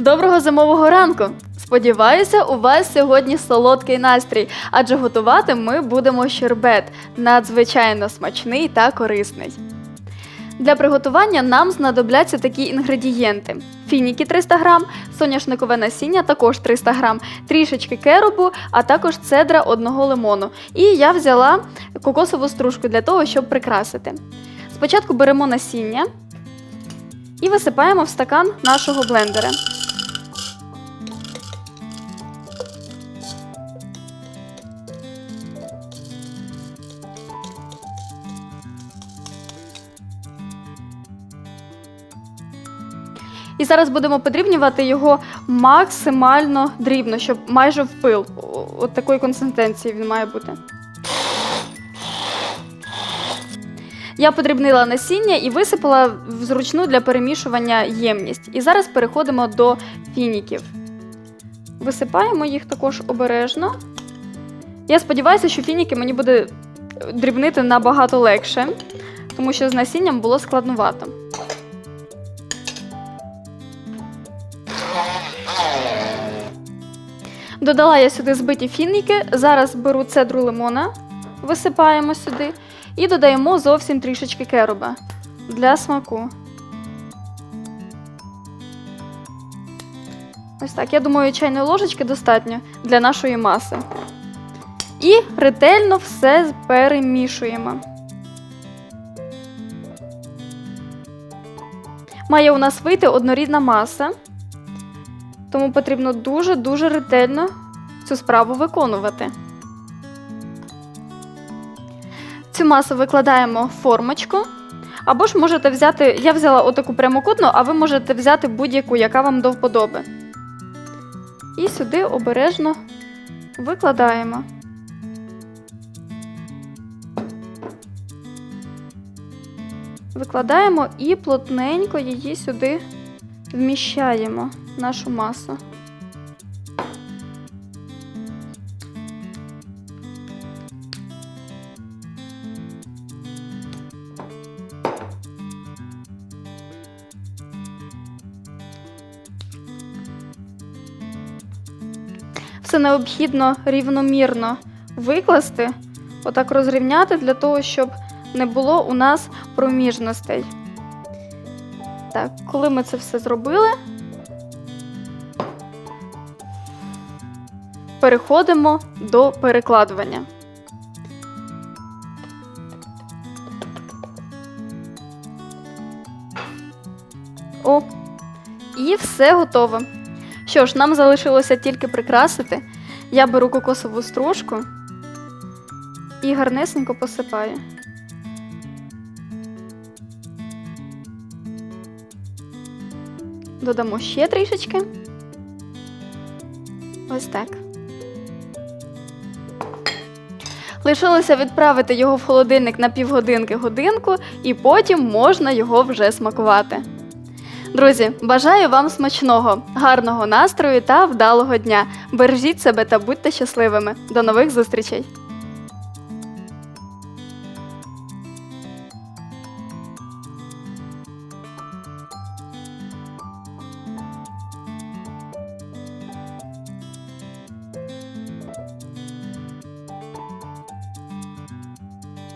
Доброго зимового ранку! Сподіваюся, у вас сьогодні солодкий настрій, адже готувати ми будемо щербет, надзвичайно смачний та корисний. Для приготування нам знадобляться такі інгредієнти: фініки 300 грам, соняшникове насіння також 300 грам, трішечки керубу, а також цедра одного лимону. І я взяла кокосову стружку для того, щоб прикрасити. Спочатку беремо насіння і висипаємо в стакан нашого блендера. І зараз будемо подрібнювати його максимально дрібно, щоб майже в пил. От такої консистенції він має бути. Я подрібнила насіння і висипала в зручну для перемішування ємність. І зараз переходимо до фініків. Висипаємо їх також обережно. Я сподіваюся, що фініки мені буде дрібнити набагато легше, тому що з насінням було складнувато. Додала я сюди збиті фініки. Зараз беру цедру лимона, висипаємо сюди і додаємо зовсім трішечки керуба для смаку. Ось так. Я думаю, чайної ложечки достатньо для нашої маси. І ретельно все перемішуємо. Має у нас вийти однорідна маса. Тому потрібно дуже-дуже ретельно цю справу виконувати. Цю масу викладаємо в формочку. Або ж можете взяти, я взяла отаку прямокутну, а ви можете взяти будь-яку, яка вам до вподоби. І сюди обережно викладаємо. Викладаємо і плотненько її сюди вміщаємо нашу масу. Все необхідно рівномірно викласти, отак розрівняти для того, щоб не було у нас проміжностей. Так, коли ми це все зробили, переходимо до перекладування. О, і все готово. Що ж, нам залишилося тільки прикрасити. Я беру кокосову стружку і гарнесенько посипаю. Додамо ще трішечки. Ось так. Лишилося відправити його в холодильник на півгодинки годинку, і потім можна його вже смакувати. Друзі, бажаю вам смачного, гарного настрою та вдалого дня. Бережіть себе та будьте щасливими. До нових зустрічей!